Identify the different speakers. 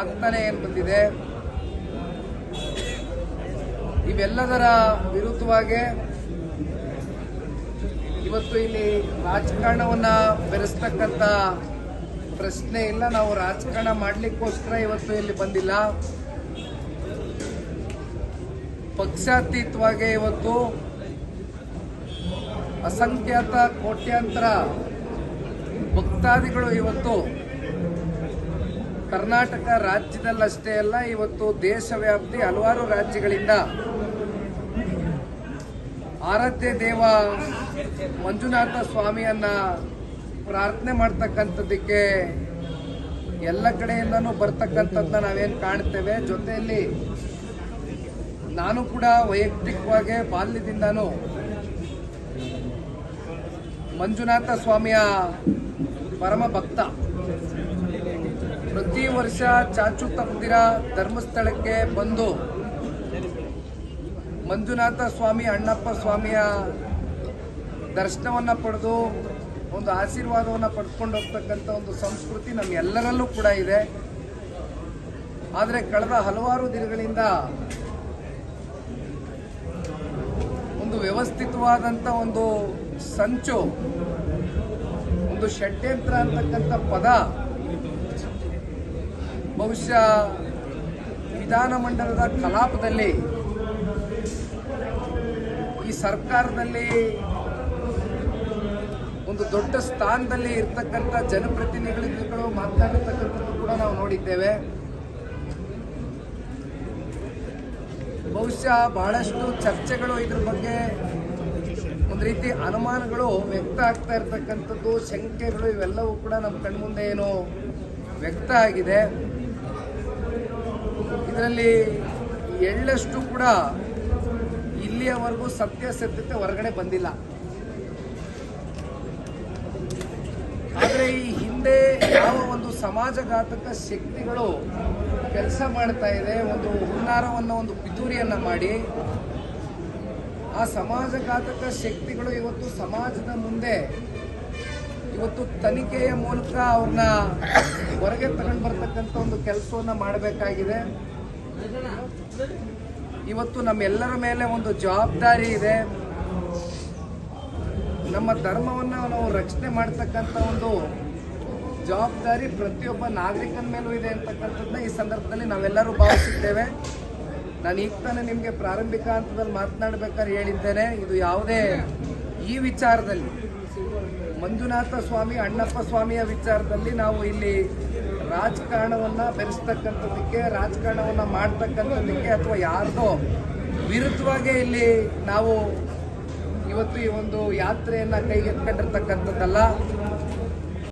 Speaker 1: ಆಗ್ತಾನೆ ಏನು ಬಂದಿದೆ ಇವೆಲ್ಲದರ ವಿರುದ್ಧವಾಗಿ ಇವತ್ತು ಇಲ್ಲಿ ರಾಜಕಾರಣವನ್ನ ಬೆರೆಸ್ತಕ್ಕಂಥ ಪ್ರಶ್ನೆ ಇಲ್ಲ. ನಾವು ರಾಜಕಾರಣ ಮಾಡ್ಲಿಕ್ಕೋಸ್ಕರ ಇವತ್ತು ಇಲ್ಲಿ ಬಂದಿಲ್ಲ. ಪಕ್ಷಾತೀತವಾಗಿ ಇವತ್ತು ಅಸಂಖ್ಯಾತ ಕೋಟ್ಯಾಂತರ ಭಕ್ತಾದಿಗಳು ಇವತ್ತು ಕರ್ನಾಟಕ ರಾಜ್ಯದಲ್ಲಷ್ಟೇ ಅಲ್ಲ, ಇವತ್ತು ದೇಶವ್ಯಾಪ್ತಿ ಹಲವಾರು ರಾಜ್ಯಗಳಿಂದ ಆರಾಧ್ಯ ದೇವ ಮಂಜುನಾಥ ಸ್ವಾಮಿಯನ್ನ ಪ್ರಾರ್ಥನೆ ಮಾಡ್ತಕ್ಕಂಥದ್ದಕ್ಕೆ ಎಲ್ಲ ಕಡೆಯಿಂದನೂ ಬರ್ತಕ್ಕಂಥದ್ದನ್ನ ನಾವೇನು ಕಾಣ್ತೇವೆ. ಜೊತೆಯಲ್ಲಿ ನಾನು ಕೂಡ ವೈಯಕ್ತಿಕವಾಗಿ ಬಾಲ್ಯದಿಂದನೂ ಮಂಜುನಾಥ ಸ್ವಾಮಿಯ ಪರಮ ಭಕ್ತ. ಪ್ರತಿ ವರ್ಷ ಚಾಚು ತಪ್ಪದಿರ ಧರ್ಮಸ್ಥಳಕ್ಕೆ ಬಂದು ಮಂಜುನಾಥ ಸ್ವಾಮಿ, ಅಣ್ಣಪ್ಪ ಸ್ವಾಮಿಯ ದರ್ಶನವನ್ನು ಪಡೆದು, ಒಂದು ಆಶೀರ್ವಾದವನ್ನು ಪಡ್ಕೊಂಡು ಹೋಗ್ತಕ್ಕಂಥ ಒಂದು ಸಂಸ್ಕೃತಿ ನಮ್ಮ ಎಲ್ಲರಲ್ಲೂ ಕೂಡ ಇದೆ. ಆದರೆ ಕಳೆದ ಹಲವಾರು ದಿನಗಳಿಂದ ಒಂದು ವ್ಯವಸ್ಥಿತವಾದಂಥ ಒಂದು ಸಂಚು, ಒಂದು ಷಡ್ಯಂತ್ರ ಅಂತಕ್ಕಂಥ ಪದ ಬಹುಶಃ ವಿಧಾನಮಂಡಲದ ಕಲಾಪದಲ್ಲಿ ಈ ಸರ್ಕಾರದಲ್ಲಿ ಒಂದು ದೊಡ್ಡ ಸ್ಥಾನದಲ್ಲಿ ಇರ್ತಕ್ಕಂಥ ಜನಪ್ರತಿನಿಧಿಗಳು ಮಾತನಾಡಿರ್ತಕ್ಕಂಥದ್ದು ಕೂಡ ನಾವು ನೋಡಿದ್ದೇವೆ. ಬಹುಶಃ ಬಹಳಷ್ಟು ಚರ್ಚೆಗಳು ಇದ್ರ ಬಗ್ಗೆ ಒಂದು ರೀತಿ ಅನುಮಾನಗಳು ವ್ಯಕ್ತ ಆಗ್ತಾ ಇರ್ತಕ್ಕಂಥದ್ದು, ಶಂಕೆಗಳು ಇವೆಲ್ಲವೂ ಕೂಡ ನಮ್ಮ ಕಣ್ಮುಂದೆ ಏನು ವ್ಯಕ್ತ ಆಗಿದೆ. ಇದರಲ್ಲಿ ಎಳ್ಳಷ್ಟು ಕೂಡ ಇಲ್ಲಿಯವರೆಗೂ ಸತ್ಯಾಸತ್ಯತೆ ಹೊರಗಡೆ ಬಂದಿಲ್ಲ. ಆದರೆ ಈ ಹಿಂದೆ ಯಾವ ಒಂದು ಸಮಾಜಘಾತಕ ಶಕ್ತಿಗಳು ಕೆಲಸ ಮಾಡ್ತಾ ಇದೆ, ಒಂದು ಹುನ್ನಾರವನ್ನು, ಒಂದು ಪಿತೂರಿಯನ್ನು ಮಾಡಿ, ಆ ಸಮಾಜಘಾತಕ ಶಕ್ತಿಗಳು ಇವತ್ತು ಸಮಾಜದ ಮುಂದೆ, ಇವತ್ತು ತನಿಖೆಯ ಮೂಲಕ ಅವ್ರನ್ನ ಹೊರಗೆ ತಗೊಂಡು ಬರ್ತಕ್ಕಂಥ ಒಂದು ಕೆಲಸವನ್ನು ಮಾಡಬೇಕಾಗಿದೆ. ಇವತ್ತು ನಮ್ಮೆಲ್ಲರ ಮೇಲೆ ಒಂದು ಜವಾಬ್ದಾರಿ ಇದೆ. ನಮ್ಮ ಧರ್ಮವನ್ನ ನಾವು ರಕ್ಷಣೆ ಮಾಡ್ತಕ್ಕಂಥ ಒಂದು ಜವಾಬ್ದಾರಿ ಪ್ರತಿಯೊಬ್ಬ ನಾಗರಿಕನ ಮೇಲೂ ಇದೆ ಅಂತಕ್ಕಂಥದ್ದನ್ನ ಈ ಸಂದರ್ಭದಲ್ಲಿ ನಾವೆಲ್ಲರೂ ಭಾವಿಸುತ್ತೇವೆ. ನಾನು ಈಗ ತಾನೇ ನಿಮಗೆ ಪ್ರಾರಂಭಿಕ ಹಂತದಲ್ಲಿ ಮಾತನಾಡಬೇಕಾದ್ರೆ ಹೇಳಿದ್ದೇನೆ, ಇದು ಯಾವುದೇ ಈ ವಿಚಾರದಲ್ಲಿ ಮಂಜುನಾಥ ಸ್ವಾಮಿ, ಅಣ್ಣಪ್ಪ ಸ್ವಾಮಿಯ ವಿಚಾರದಲ್ಲಿ ನಾವು ಇಲ್ಲಿ ರಾಜಕಾರಣವನ್ನು ಬೆರೆಸ್ತಕ್ಕಂಥದ್ದಕ್ಕೆ, ರಾಜಕಾರಣವನ್ನು ಮಾಡ್ತಕ್ಕಂಥದ್ದಕ್ಕೆ ಅಥವಾ ಯಾರದೋ ವಿರುದ್ಧವಾಗಿ ಇಲ್ಲಿ ನಾವು ಇವತ್ತು ಈ ಒಂದು ಯಾತ್ರೆಯನ್ನು ಕೈಗೆತ್ಕೊಂಡಿರ್ತಕ್ಕಂಥದ್ದಲ್ಲ